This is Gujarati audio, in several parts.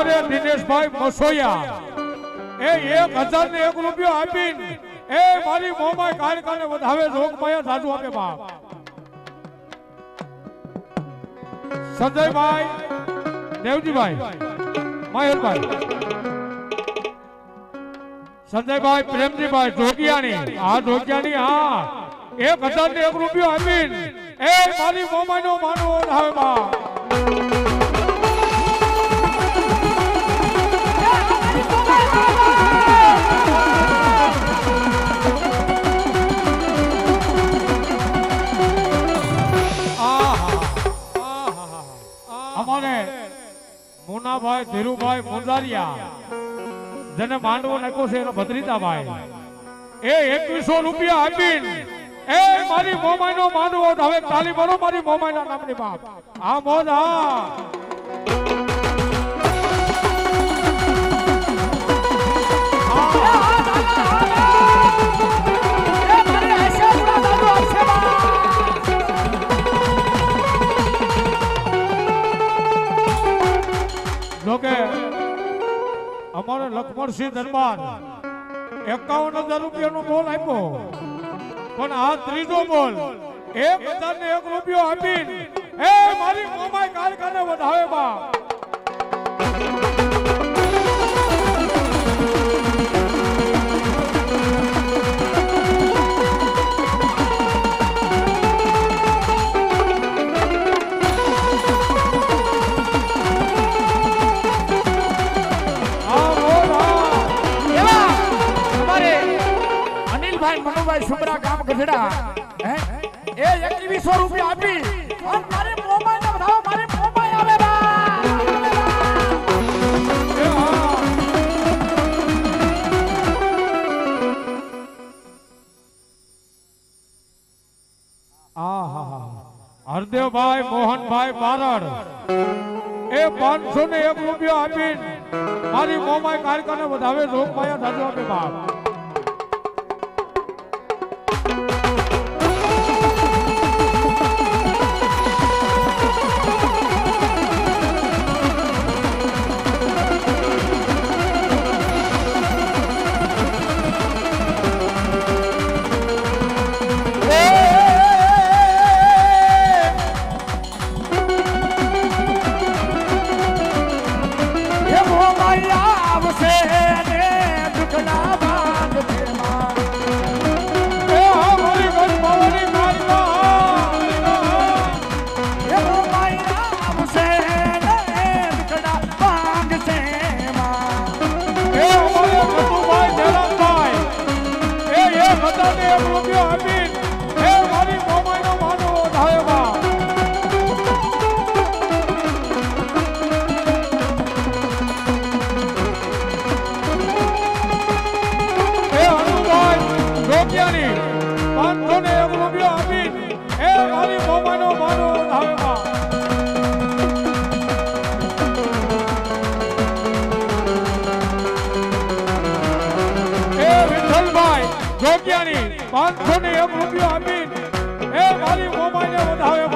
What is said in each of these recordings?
અમારે દિનેશભાઈ મસોયા. એ એક હજાર ને એક રૂપિયો આપી એ મારી મોમાય કારકાને વધાવે જોગમાયા સાધુ આપે બાપ. સંજયભાઈ, દેવજીભાઈ મહેશભાઈ સંજયભાઈ, પ્રેમજીભાઈ જોગિયાની હા જોગિયાની હા. એક હજાર ને એક રૂપિયો આપીને. એ મારી મોમાય નો માનવો વધાવે બાપ. મુનાભાઈ ધીરુભાઈ મુંદારિયા જેને માંડવો નાખ્યો છે એનો ભદ્રિતાભાઈ. એ એકવીસો રૂપિયા આપીને. એ મારી મોમાઈ નો માંડવો. હવે તાલી મારો, મારી મોમાઈ ના નામની બાપ. આ મોજ હા લક્ષ્મણસિંહ દરબાર. એકાવન હજાર રૂપિયાનો બોલ આપ્યો. પણ આ ત્રીજો બોલ એક હજાર ને એક રૂપિયો આપીને, એ મારી મોમાઈ કારખાને વધાવે બા અનિલભાઈ સુમરા ગામ ગઢડા. એ એકવીસો રૂપિયા આપી. ને બતાવો મારી મોબાઈલ હરદેવભાઈ, મોહનભાઈ, બારડ. એ પાંચસો ને એક રૂપિયો આપીને મારી મોમાય કારખાને વધાવે રોગ માયા દાદુ આપે બાપ. જોગિયાની પાંચસો ને એક રૂપિયો આપી એ મારી વધાવે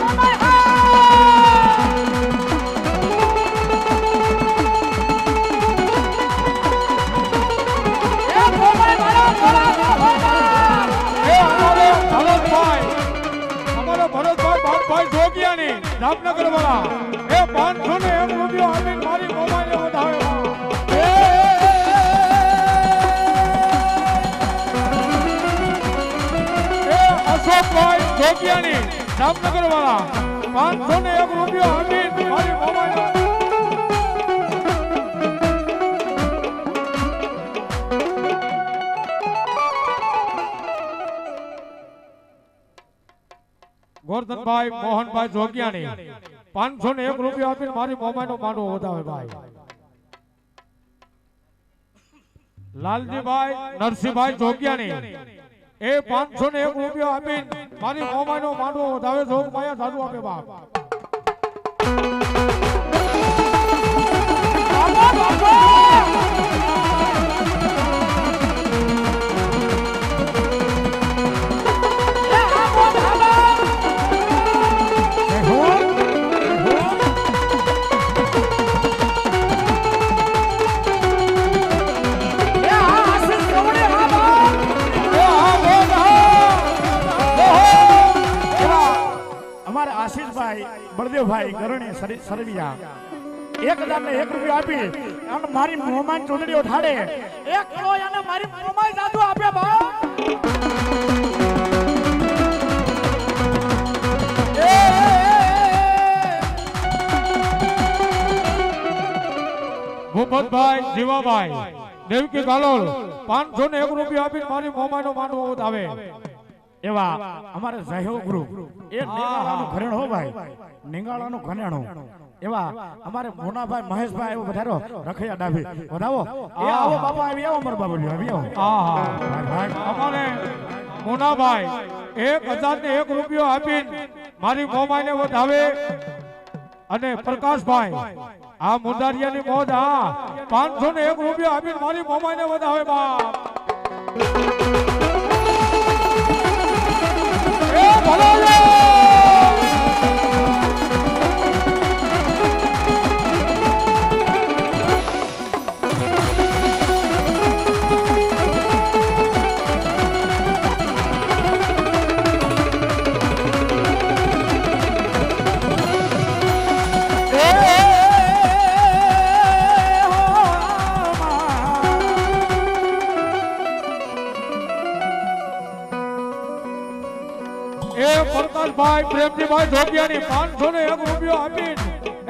મોબાઈલ હા. એ મોબાઈલ મારો ખોરાનો એ અમારે ભરતભાઈ અમારે ભરતભાઈ બાપભાઈ જોગિયાની જામનગર વાળા અશોકભાઈ ગોરધનભાઈ, મોહનભાઈ જોગિયાણી પાંચસો ને એક રૂપિયા આપીને મારી મોબાઈલ નો માંડવો વધાવે ભાઈ. લાલજીભાઈ, નરસિંહભાઈ જોગિયાની એ પાંચસો ને એક રૂપિયો આપીને મારી મોમાઈ નો માંડવો વધાવે જોગ માયા સાધુ આપે બાપ. બળદેવભાઈ ગરણી સરવિયા. એક હજાર ને એક રૂપિયા આપી અને મારી મોમાન ચૂંટણી ઉઠાડે એક એને મારી મોમાન જાદુ આપે ભાઈ ભૂપતભાઈ જીવાભાઈ, દેવકી કાલોલ પાંચસો ને એક રૂપિયા આપીને મારી મોમાનો માનવો આવે એવા અમારે સહયોગ ગ્રુપ. એ નિંગાળાનું ઘરેણું હો ભાઈ. નિંગાળાનું ઘરેણું. એવા અમારે મોનાભાઈ મહેશભાઈ એવો વધારો રખૈયા ડાભી. વધાવો. એ આવો બાપા આવી આવો અમારો બાબુ આવી આવો. આહા. ભાઈ, ભાઈ. અમારે મોનાભાઈ એક હજાર ને એક રૂપિયો આપીને મારી મોમાઈને વધાવે. અને પ્રકાશભાઈ આ મુંદારિયાની મોજ હા. પાંચસો ને એક રૂપિયો આપીને મારી મોમાઈને વધાવે બાપ. એ ભલો રે! પ્રકાશભાઈ પ્રેમજીભાઈ ધોતિયાની પાંચસો ને એક રૂપિયો આપી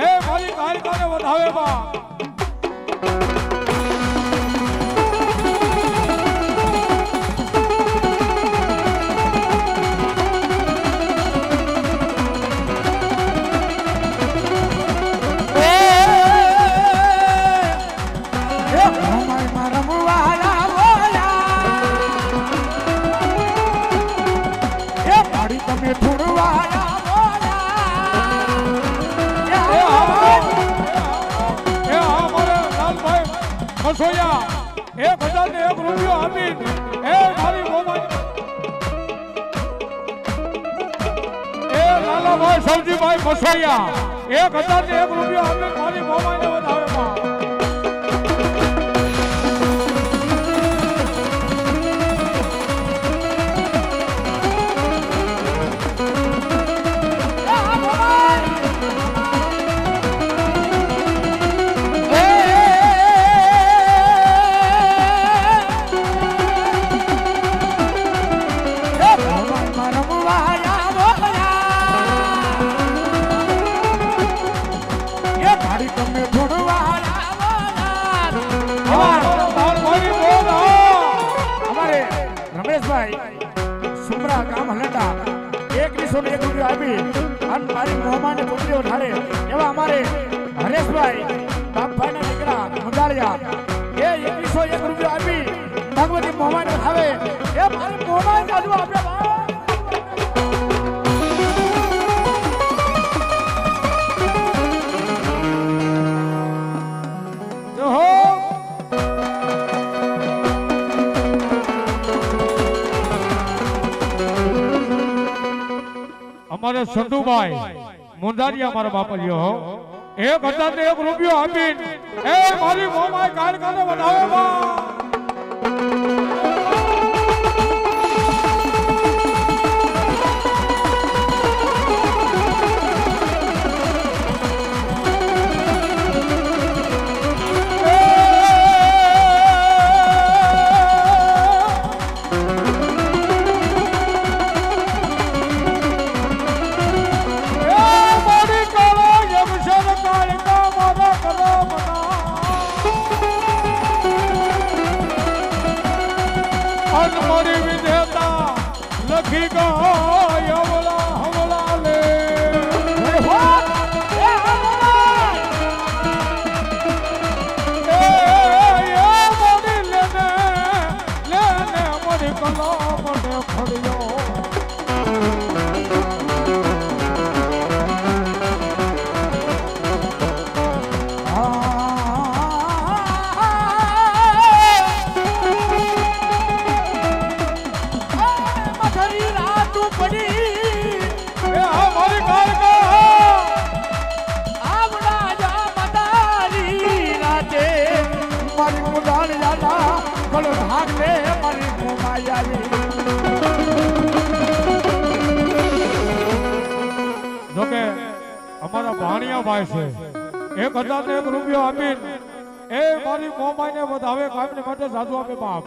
એ મારી કાયકાને વધાવે તમે મારે મસોયા, એક હજાર ને એક રૂપિયો આપી. એ મારી મોમાઈ એ લાલાભાઈ સવજીભાઈ મસોયા, એક હજાર એક રૂપિયો સંધુભાઈ મુંદારિયા મારો બાપલિયો હો. એક હજાર ને એક રૂપિયો આપીને, એ મારી મોમાય કારખાને વધાવે બા. કલા મને ફળ્યો અમારા ભાણિયા છે. એક હજાર એક રૂપિયો આપી એ મારી મોમાઈને વધાવે કામને માટે સાધુ આપે બાપ.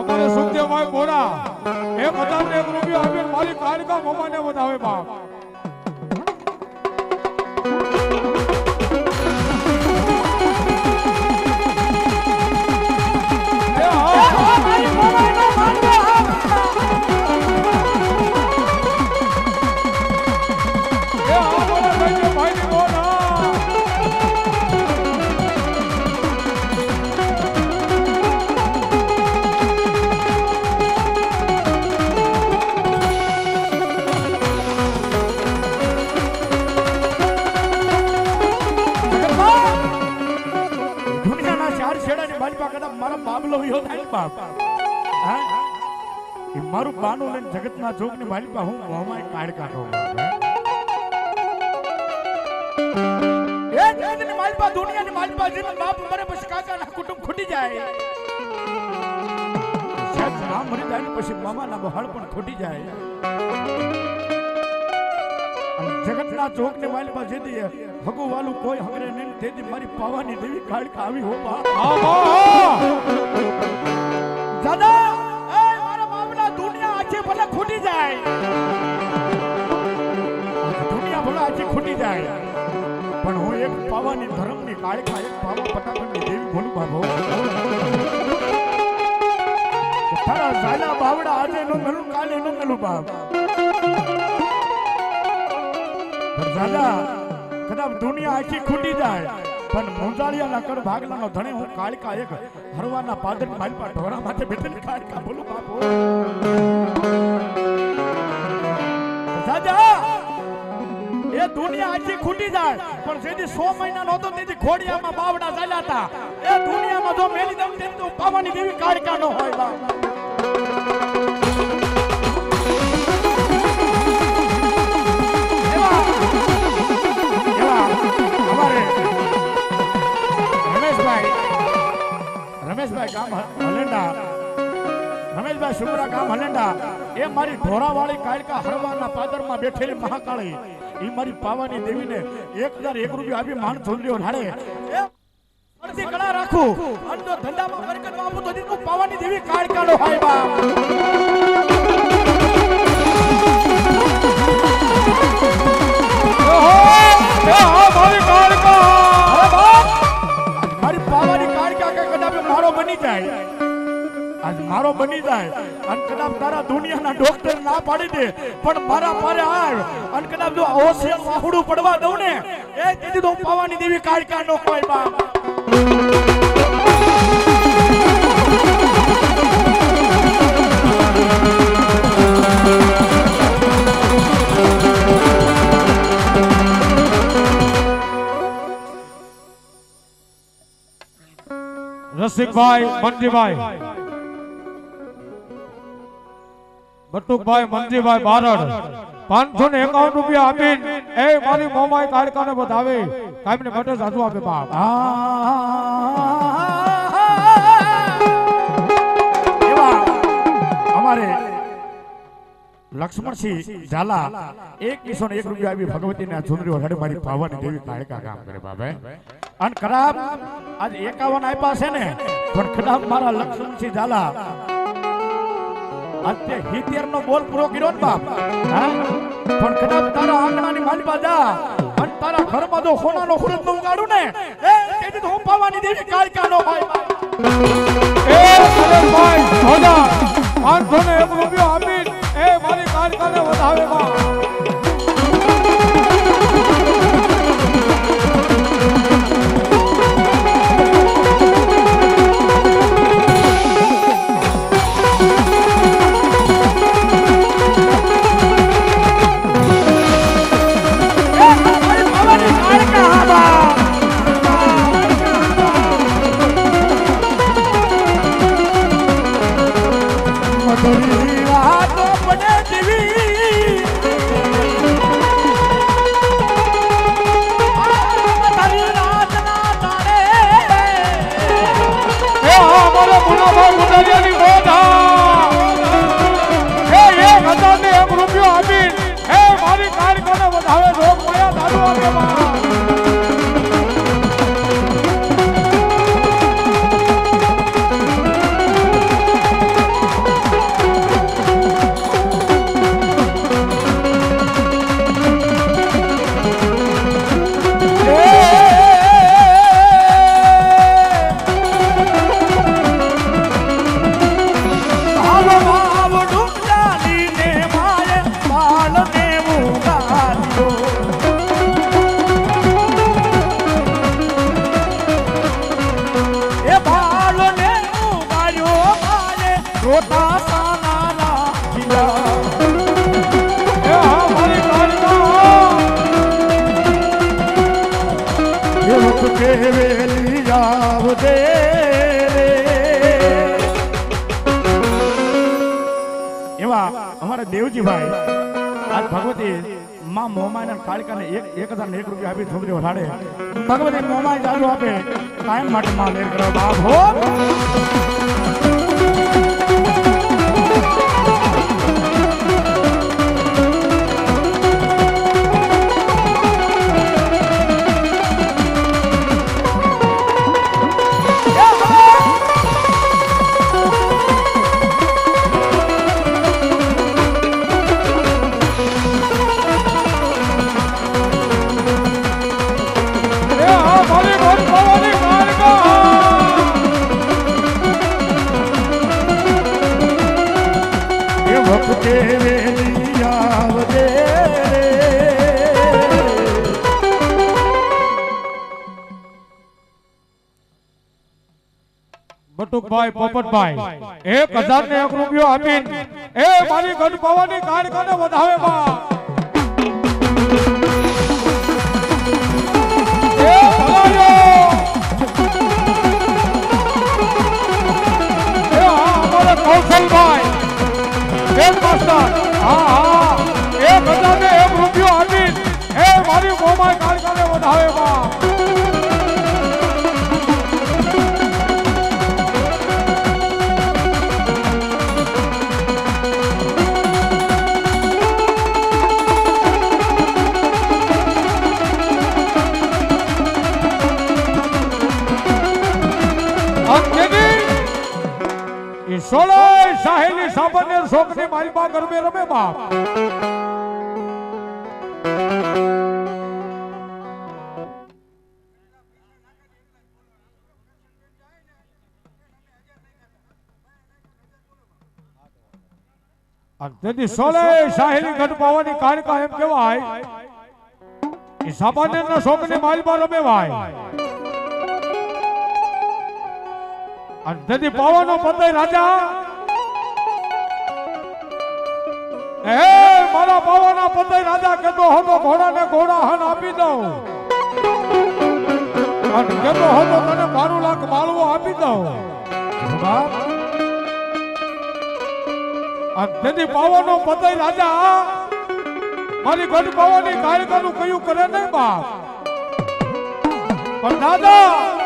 અમારે સુખદેવભાઈ બોરા એક હજાર એક રૂપિયો આપી મારી કાળકા મોમાને વધાવે બાપ. મારું બાનું લઈને જગતના જોગની માલિપા હું મોંમાં કાઢ કાઢો? એ જગતની માલિપા દુનિયાની માલિપા જેને બાપ મરે પછી કાકાના કુટુંબ ખૂટી જાય. સાહેબ ના મરી જાય પછી મામાના બહાળ પણ ખૂટી જાય. જગતના ચોક ને માલિપા જેદી હગુ વાલું કોઈ હગરે નહીં તેથી મારી પાવાની દેવી કાળકા આવી હો દાદા, એ મારા બાપના દુનિયા આજે ભલે ખૂટી જાય. દુનિયા ભલે આજે ખૂટી જાય. પણ હું એક પાવાની ધર્મની કાળકા એક પાવા પટાકણની દેવી બોલું બાબો તારા સાલા બાવડા આજે નો મેલું કાલે નો મેલું બાપ. પણ કદાચ દુનિયા આખી ખૂટી જાય. પણ મુંજાળિયાના કર ભાગલાનો ધણે હું કાળકા એક હરવાના પાદન માલપા ઢોરા માથે બેઠેલી કાળકા. બોલું બાપો. દાદા, એ દુનિયા આખી ખૂટી જાય. પણ જેથી સો મહિના નહોતો, તેથી ખોડિયામાં બાવડા ચાલ્યા હતા. એ દુનિયામાં જો મેલી દઉં તેમ તો પાવાની દેવી કાળકા નો હોય, બાપ. રમેશભાઈ ગામ હલેંડા. રમેશભાઈ સુમરા ગામ હલેંડા. એ મારી ઢોરાવાળી કાળકા હરવાના પાદરમાં બેઠેલી મહાકાળી. એ મારી પાવાની દેવીને એક હજાર એક રૂપિયા આપી માણ ચોંદરીઓ નાડે અડધી કળા રાખું. અને ધંધામાં બરકત આપું તો દીકરું પાવાની દેવી કાળકાનો હોય બા એ જાય. આજ મારો બની જાય. અને કદાચ તારા દુનિયાના ડોક્ટર ના પાડી દે. પણ મારા પારે આવ. અને કદાચ જો ઓસિયલ વાહુડું પડવા દઉં ને, એ દીધી તો પાવાની દેવી કાળકા નો કોઈ બાપ. રસિકભાઈ મનજીભાઈ બટુકભાઈ મનજીભાઈ બારડ. પાંચસો ને એકાવન રૂપિયા આપી એ મારી મોમાઈ કાળકાને વધાવે કાયમને બટે સાધુ આપે બાપ. અમારે લક્ષ્મણસિંહ ઝાલા એક ને રૂપિયા આવી ભગવતી ના ચુંદડીઓ હડે મારી દેવી કાળકા કામ કરે બાબે અને ખરાબ, આજ એકાવન આપ્યા છે ને, પણ ખરાબ મારા લક્ષ્મણસિંહ ઝાલા. આજ હિતેર નો બોલ પૂરો કર્યો ને બાપ. હા? પણ ખરાબ તારા આંગણાની માલિપા જા. અને તારા ઘરમાં જો સોનાનો ખુરદનું કાઢું ને, એ તેથી તો હું પાવાની દેવી કાળકા નો ભાઈ. એ સુરેશભાઈ સોદા પાંચસો ને એક રૂપિયો આપી એ મારી કાળકાને વધાવે બાપ. દેવજીભાઈ આજ ભગવતી માં મોમાને કાળકાને એક એક હજાર એક રૂપિયા આપી છોકરીઓ રાડે. ભગવતી મોમાય ચાલુ આપે. કાયમ માટે માં કરો બાપ હો. બટુકભાઈ પોપટભાઈ એક હજાર ને એક રૂપિયો આપીને એ મારી ગઢ પવાની કાળકાને વધાવે બા. એ ભલાયો! એ હા અમારા કૌશલભાઈ બેન માસ્ટર. હા હા. એક હજાર ને એક રૂપિયો આપીને એ મારી મોમાય કાળકાને વધાવે બા. શોકની મારી બા ગરબે રમે બાપ અંજની સોળાય સાહેલી ગઢ પાવાની કાળકા એમ કહેવાય ઈ સામાન્ય શોકની મારી બા રમે ભાઈ અંધથી પાવાનો પતય રાજા એ મારા પાવાના પતય રાજા કેતો હતો, ઘોડાને ઘોડા હન આપી દઉં. અને કેતો હતો, તને બારું લાખ માળવો આપી દઉં. બાપ? તેથી પાવાનો પતય રાજા, મારી ગઢ પાવાની કાયકાનું કયું કરે નહીં બાપ? પણ દાદા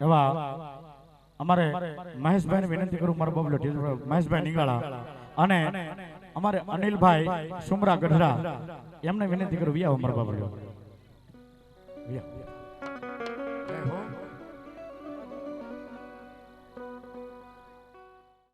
એવા અમારે મહેશભાઈ વિનંતી કરું મારા બબલો મહેશભાઈ નિગાળા. અને અમારે અનિલભાઈ સુમરા ગઢરા એમને વિનંતી કરું વિયા અમારા બબલો. વિયા